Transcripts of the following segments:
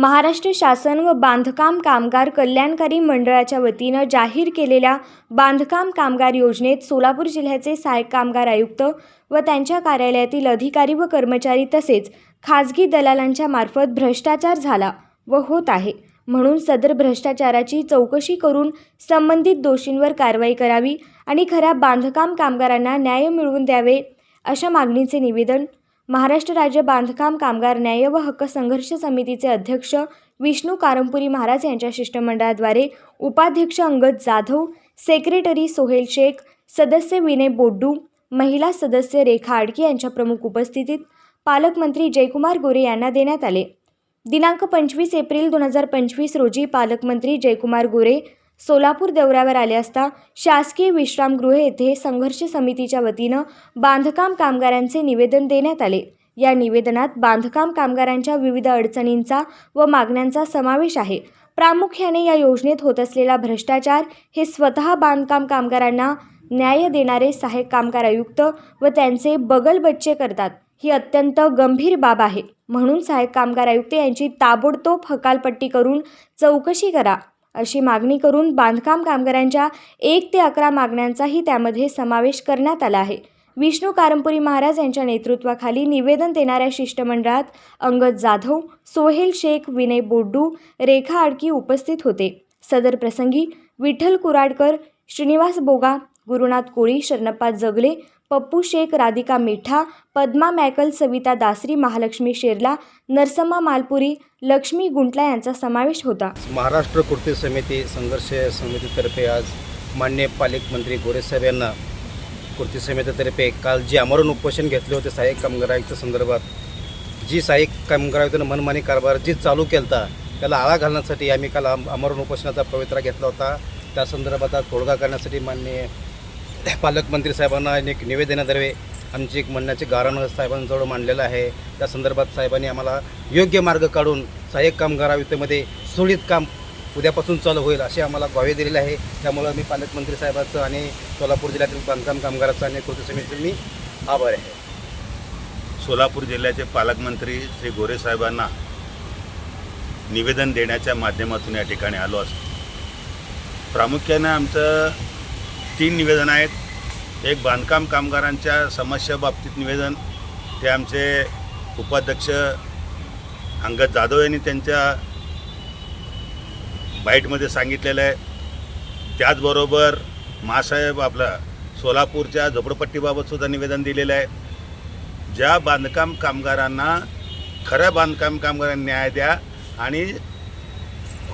महाराष्ट्र शासन व बांधकाम कामगार कल्याणकारी मंडळाच्या वतीनं जाहीर केलेल्या बांधकाम कामगार योजनेत सोलापूर जिल्ह्याचे सहाय्यक कामगार आयुक्त व त्यांच्या कार्यालयातील अधिकारी व कर्मचारी तसेच खाजगी दलालांच्या मार्फत भ्रष्टाचार झाला व होत आहे. म्हणून सदर भ्रष्टाचाराची चौकशी करून संबंधित दोषींवर कारवाई करावी आणि खऱ्या बांधकाम कामगारांना न्याय मिळवून द्यावे अशा मागणीचे निवेदन महाराष्ट्र राज्य बांधकाम कामगार न्याय व हक्क संघर्ष समितीचे अध्यक्ष विष्णू कारंपुरी महाराज यांच्या शिष्टमंडळाद्वारे उपाध्यक्ष अंगद जाधव सेक्रेटरी सोहेल शेख सदस्य विनय बोड्डू महिला सदस्य रेखा आडके यांच्या प्रमुख उपस्थितीत पालकमंत्री जयकुमार गोरे यांना देण्यात आले. दिनांक पंचवीस एप्रिल दोन हजार पंचवीस रोजी पालकमंत्री जयकुमार गोरे सोलापूर दौऱ्यावर आले असता शासकीय विश्रामगृह येथे संघर्ष समितीच्या वतीनं बांधकाम कामगारांचे निवेदन देण्यात आले. या निवेदनात बांधकाम कामगारांच्या विविध अडचणींचा व मागण्यांचा समावेश आहे. प्रामुख्याने या योजनेत होत असलेला भ्रष्टाचार हे स्वतः बांधकाम कामगारांना न्याय देणारे सहाय्यक कामगार आयुक्त व त्यांचे बगल बच्चे करतात. ही अत्यंत गंभीर बाब आहे. म्हणून सहाय्यक कामगार आयुक्त यांची ताबडतोब हकालपट्टी करून चौकशी करा. अशी मागणी करून बांधकाम कामगारांच्या एक ते अकरा मागण्यांचाही त्यामध्ये समावेश करण्यात आला आहे. विष्णू कारंपुरी महाराज यांच्या नेतृत्वाखाली निवेदन देणाऱ्या शिष्टमंडळात अंगद जाधव सोहेल शेख विनय बोड्डू रेखा आडकी उपस्थित होते. सदर प्रसंगी विठ्ठल कुराडकर श्रीनिवास बोगा गुरुनाथ कोळी शरणप्पा जगले पप्पू शेख राधिका मिठा पद्मा मॅकल सविता दासरी महालक्ष्मी शेरला नरसम्मा मालपुरी लक्ष्मी गुंटला यांचा समावेश होता. महाराष्ट्र कृती समिती संघर्ष समितीतर्फे आज मान्य पालकमंत्री गोरेसाहेब यांना कृती समितीतर्फे काल जे आमरण उपोषण घेतले होते सहाय्यक कामगार आयुक्त संदर्भात जी सहाय्यक कामगार आयुक्तानं मनमानी कारभार जी चालू केलता त्याला आळा घालण्यासाठी आम्ही काल आमरण उपोषणाचा पवित्रा घेतला होता. त्या संदर्भात तोडगा करण्यासाठी मान्य पालकमंत्री साहेबांना एक निवेदनाद्वारे आमची एक म्हणण्याचे गारण साहेबांजवळ मांडलेलं आहे. त्या संदर्भात साहेबांनी आम्हाला योग्य मार्ग काढून सहाय्यक कामगार आयुक्तमध्ये सुरळीत काम उद्यापासून चालू होईल असे आम्हाला ग्वाही दिलेले आहे. त्यामुळं मी पालकमंत्री साहेबांचं आणि सोलापूर जिल्ह्यातील बांधकाम कामगाराचं आणि कृती समितीचं मी आभार आहे. सोलापूर जिल्ह्याचे पालकमंत्री श्री गोरे साहेबांना निवेदन देण्याच्या माध्यमातून या ठिकाणी आलो असतो. प्रामुख्यानं आमचं तीन निवेदन आहेत. एक बांधकाम कामगारांच्या समस्याबाबतीत निवेदन ते आमचे उपाध्यक्ष अंगद जाधव यांनी त्यांच्या बाईटमध्ये सांगितलेलं आहे. त्याचबरोबर महासाहेब आपला सोलापूरच्या झोपडपट्टीबाबतसुद्धा निवेदन दिलेलं आहे. ज्या बांधकाम कामगारांना खऱ्या बांधकाम कामगारांना न्याय द्या आणि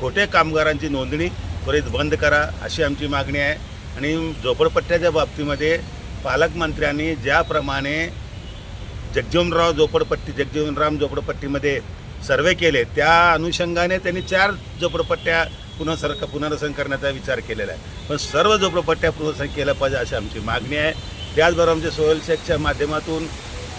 खोटे कामगारांची नोंदणी त्वरित बंद करा अशी आमची मागणी आहे. आणि झोपडपट्ट्याच्या बाबतीमध्ये पालकमंत्र्यांनी ज्याप्रमाणे जगजीवनराव झोपडपट्टी जगजीवनराम झोपडपट्टीमध्ये सर्वे केले त्या अनुषंगाने त्यांनी चार झोपडपट्ट्या पुनर्सरक पुनर्वसन करण्याचा विचार केलेला आहे. पण सर्व झोपडपट्ट्या पुनर्वसन केलं पाहिजे अशी आमची मागणी आहे. त्याचबरोबर आमच्या सोयल शेखच्या माध्यमातून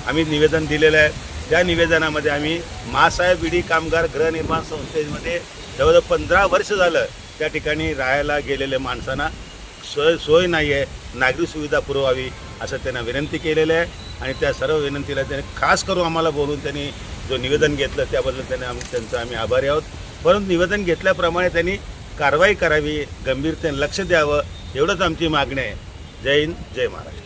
आम्ही निवेदन दिलेलं आहे. त्या निवेदनामध्ये आम्ही मासाहेब विडी कामगार गृहनिर्माण संस्थेमध्ये जवळजवळ पंधरा वर्ष झालं त्या ठिकाणी राहायला गेलेल्या माणसांना सोय सोय नाही आहे नागरी सुविधा पुरवावी असं त्यांना विनंती केलेलं आहे. आणि त्या सर्व विनंतीला त्याने खास करून आम्हाला बोलून त्यांनी जो निवेदन घेतलं त्याबद्दल त्याने आम्ही त्यांचं आम्ही आभारी आहोत. परंतु निवेदन घेतल्याप्रमाणे त्यांनी कारवाई करावी गंभीरतेने लक्ष द्यावं एवढंच आमची मागणी आहे. जय हिंद जय महाराष्ट्र.